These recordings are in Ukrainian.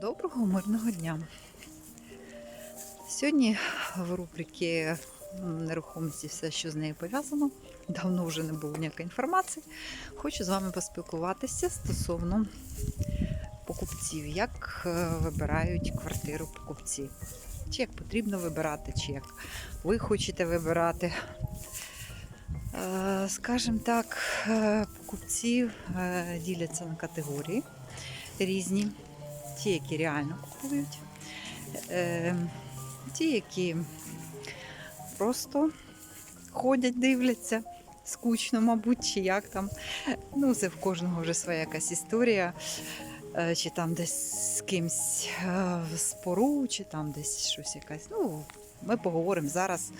Доброго мирного дня. Сьогодні в рубриці м, нерухомості все, що з нею пов'язано. Давно вже не було ніякої інформації. Хочу з вами поспілкуватися стосовно покупців, як е, вибирають квартиру покупці. Чи як потрібно вибирати, чи як ви хочете вибирати. Е, Скажімо так, е, покупці е, діляться на категорії різні ті, які реально купують, е, ті, які просто ходять, дивляться, скучно, мабуть, чи як там. Ну, це в кожного вже своя якась історія. Е, Чи там десь з кимсь е, спору, чи там десь щось якась. Ну, ми поговоримо зараз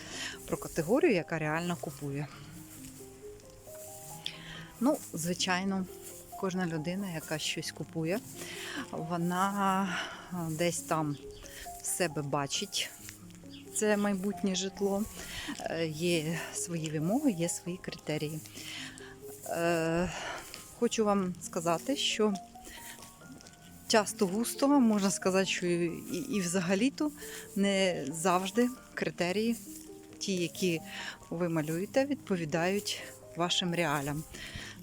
про категорію, яка реально купує. Ну, звичайно, кожна людина, яка щось купує, вона десь там в себе бачить це майбутнє житло. Е, Є свої вимоги, є свої критерії. Е, Хочу вам сказати, що часто густо, можна сказати, що і взагалі-то не завжди критерії, ті, які ви малюєте, відповідають вашим реалям.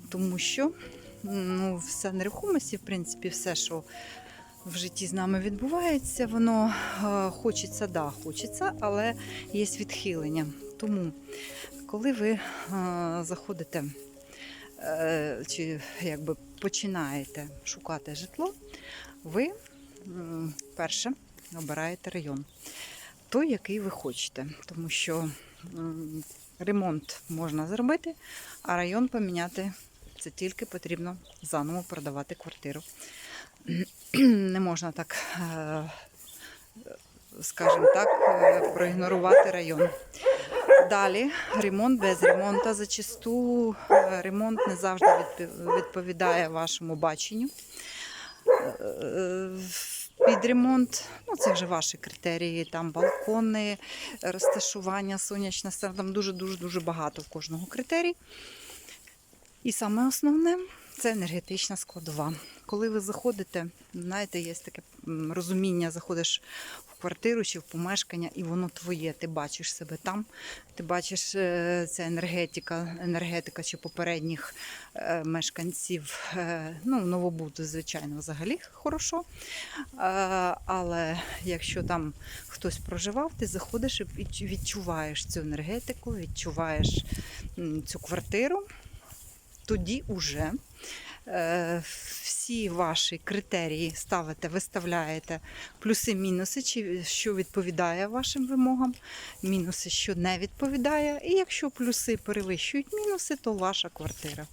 Тому що ну, все нерухомості, в принципі, все, що в житті з нами відбувається, воно е, хочеться, да, хочеться, але є відхилення. Тому, коли ви е, заходите е, чи якби починаєте шукати житло, ви перше обираєте район, той, який ви хочете, тому що ремонт можна зробити, а район поміняти це тільки потрібно заново продавати квартиру. Не можна так, е, скажімо так, е, проігнорувати район. Далі ремонт без ремонту. Зачасту е, ремонт не завжди відповідає вашому баченню. Під ремонт, ну це вже ваші критерії, там балкони, розташування, сонячна сторона, там дуже-дуже дуже багато в кожного критерій. І саме основне це енергетична складова. Коли ви заходите, знаєте, є таке розуміння, заходиш в квартиру чи в помешкання, і воно твоє. Ти бачиш себе там, ти бачиш е, ця енергетика, енергетика чи попередніх е, мешканців. е, Ну, новобуду, звичайно, взагалі хорошо. Але якщо там хтось проживав, ти заходиш і відчуваєш цю енергетику, відчуваєш цю квартиру тоді уже е, всі ваші критерії ставите, виставляєте плюси-мінуси, чи що відповідає вашим вимогам, мінуси, що не відповідає. І якщо плюси перевищують мінуси, то ваша квартира.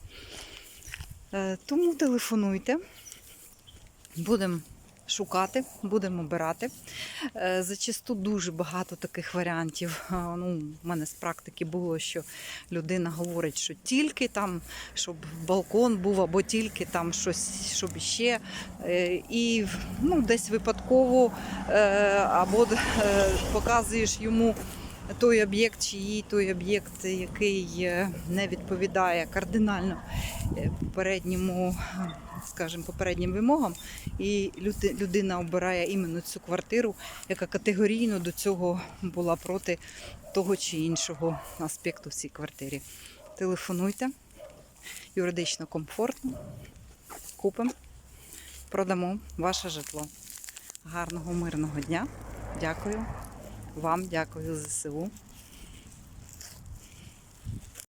Е, тому телефонуйте, будемо шукати, будемо обирати. Е, Зачасту дуже багато таких варіантів. Е, Ну, У мене з практики було, що людина говорить, що тільки там, щоб балкон був, або тільки там щось, щоб ще. Е, І ну, десь випадково або показуєш йому. Той об'єкт чи їй той об'єкт, який е, не відповідає кардинально е, попередньому, скажімо, попереднім вимогам, і людина обирає іменно цю квартиру, яка категорійно до цього була проти того чи іншого аспекту в цій квартирі. Телефонуйте, юридично комфортно, купимо, продамо ваше житло. Гарного мирного дня. Дякую вам, дякую ЗСУ.